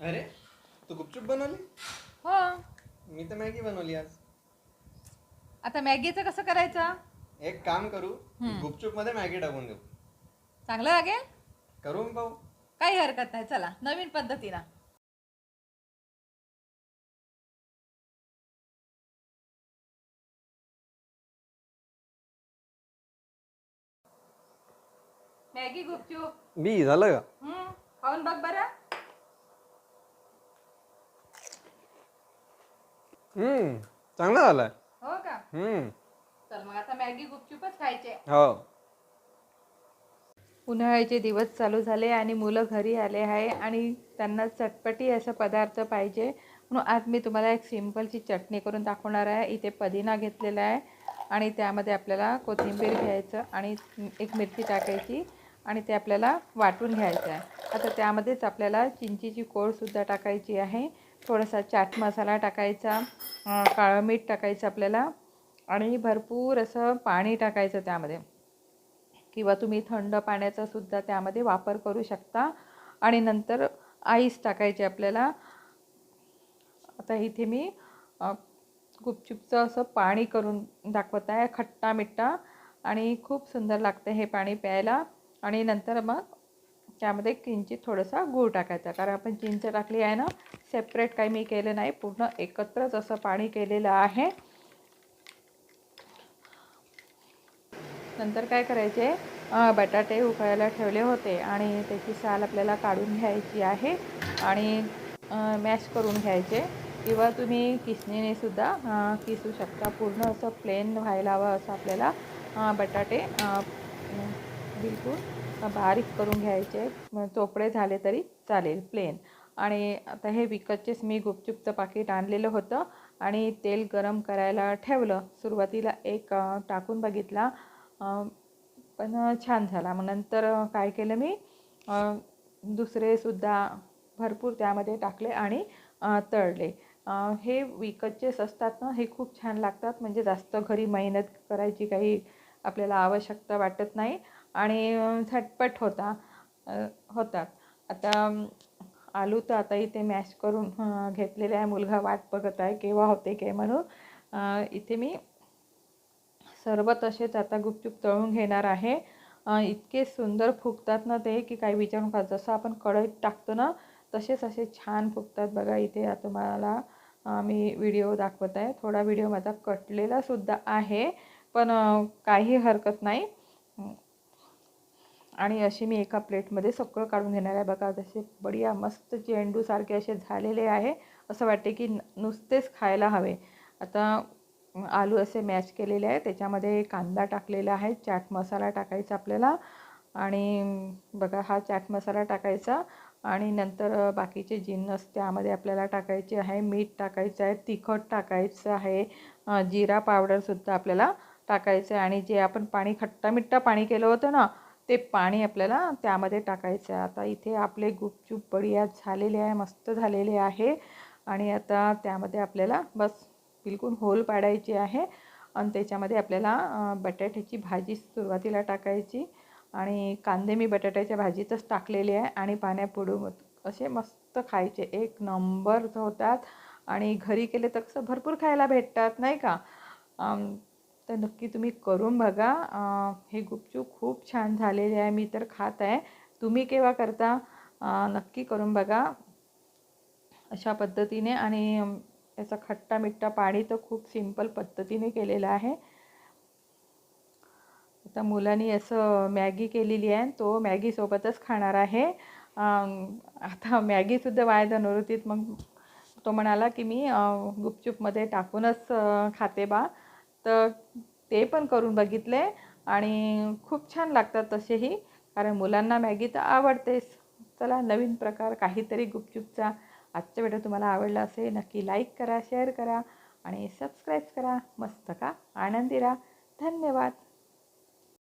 अरे तू गुपचूप बनवली? हो. मी तर मॅगी बनवली आज. आता मॅगीचं कसं करायचं? एक काम करू गुपचूपमध्ये मॅगी टाकून देऊ. चांगलं लागेल करून पाहू. काही हरकत नाही चला नवीन पद्धतीनं. मॅगी गुपचूप. बी झालं का? हम्म, खाऊन बघ बरं. हम्म चांगलं झालंय. हो का? हम्म. चल मग आता मॅगी गुपचूपच खायचे. हो. उन्हाळ्याचे दिवस चालू झाले आणि मुलं घरी आले आहे आणि त्यांना चटपटी असा पदार्थ पाहिजे. म्हणून आज मी तुम्हाला एक सिंपलची चटणी करून दाखवणार आहे. इथे पुदिना घेतलेला आहे आणि त्यामध्ये आपल्याला कोथिंबीर घ्यायचं आणि एक मिरची टाकायची आणि ते आपल्याला वाटून घ्यायचं आहे. आता त्यामध्येच आपल्याला चिंचीची कोळसुद्धा टाकायची आहे. थोडासा चाट मसाला टाकायचा काळं मीठ टाकायचं आपल्याला आणि भरपूर असं पाणी टाकायचं त्यामध्ये. किंवा तुम्ही थंड पाण्याचा सुद्धा त्यामध्ये वापर करू शकता. आणि नंतर आईस टाकायची आपल्याला. आता इथे मी गुपचुपचं असं पाणी करून दाखवत आहे खट्टा मिठ्ठा आणि खूप सुंदर लागतं हे पाणी प्यायला. आणि नंतर मग त्यामध्ये किंचित थोडंसं गूळ टाकायचा. कारण आपण चिंच टाकली आहे ना सेपरेट काही मी केलं नाही. पूर्ण एकत्रच असं पाणी केलेलं आहे. नंतर काय करायचे? बटाटे उकळायला ठेवले होते आणि त्याची साल आपल्याला काढून घ्यायची आहे आणि मॅश करून घ्यायचे. किंवा तुम्ही किसणीनेसुद्धा किसू शकता. पूर्ण असं प्लेन व्हायला हवं असं आपल्याला बटाटे बिलकुल बारीक करून घ्यायचे. चोपडे झाले तरी चालेल प्लेन आणि आता हे विकतचेच मी गुपचुपचं पाकिट आणलेलं होतं आणि तेल गरम करायला ठेवलं. सुरुवातीला एक टाकून बघितला. पण छान झाला. मग नंतर काय केलं मी? दुसरेसुद्धा भरपूर त्यामध्ये टाकले आणि तळले. हे विकतचेच असतात ना हे खूप छान लागतात. म्हणजे जास्त घरी मेहनत करायची काही आपल्याला आवश्यकता वाटत नाही. आणि झटपट होता होतात आता आलू तर आता इथे मॅश करून घेतलेले आहे. मुलगा वाट बघत आहे केव्हा होते काय म्हणून. इथे मी सर्व तसेच आता गुपचूप तळून घेणार आहे. इतके सुंदर फुगतात ना ते की काही विचारू नका. जसं आपण कढईत टाकतो ना तसेच असे छान फुगतात बघा इथे. आता तुम्हाला मी व्हिडिओ दाखवत आहे. थोडा व्हिडिओ माझा कटलेला सुद्धा आहे पण काही हरकत नाही. आणि अशी मी एका प्लेटमध्ये सगळं काढून घेणार आहे. बघा जसे बढिया मस्त चेंडूसारखे असे झालेले आहे. असं वाटते की नुसतेच खायला हवे. आता आलू असे मॅश केलेले आहे त्याच्यामध्ये कांदा टाकलेला आहे. चाट मसाला टाकायचा आपल्याला. आणि बघा हा चाट मसाला टाकायचा. आणि नंतर बाकीचे जिन्नस त्यामध्ये आपल्याला टाकायचे आहे. मीठ टाकायचं आहे. तिखट टाकायचं आहे. जिरा पावडरसुद्धा आपल्याला टाकायचं आहे. आणि जे आपण पाणी खट्टा मिठ्ठा पाणी केलं होतं ना ते पाणी आपल्याला त्यामध्ये टाकायचं आहे. आता इथे आपले गुपचूप बढिया झालेले आहे मस्त झालेले आहे. आणि आता त्यामध्ये आपल्याला बस बिलकुल होल पाडायची आहे. आणि त्याच्यामध्ये आपल्याला बटाट्याची भाजी सुरुवातीला टाकायची. आणि कांदे मी बटाट्याच्या भाजीतच टाकलेले आहे. आणि पाण्यापुढून असे मस्त खायचे. एक नंबर होतात. आणि घरी केले तर कसं भरपूर खायला भेटतात नाही का? तर नक्की तुम्ही करून बघा. हे गुपचूप खूप छान झालेले आहे. मी तर खात आहे. तुम्ही केव्हा करता? नक्की करून बघा. अशा पद्धतीने आणि याचा खट्टा मिठ्ठा पाणी तर खूप सिंपल पद्धतीने केलेलं आहे. आता मुलांनी असं मॅगी केलेली आहे. तो मॅगीसोबतच खाणार आहे. आता मॅगीसुद्धा वाया जाणार मग तो म्हणाला की मी गुपचूपमध्ये टाकूनच खाते बा. तर ते पण करून बघितले आणि खूप छान लागतात तसेही कारण मुलांना मॅगी तर आवडतेच. चला नवीन प्रकार काहीतरी गुपचूपचा आजचा व्हिडिओ तुम्हाला आवडला असेल नक्की लाईक करा शेअर करा आणि सबस्क्राईब करा. मस्त का? आनंदी राहा. धन्यवाद.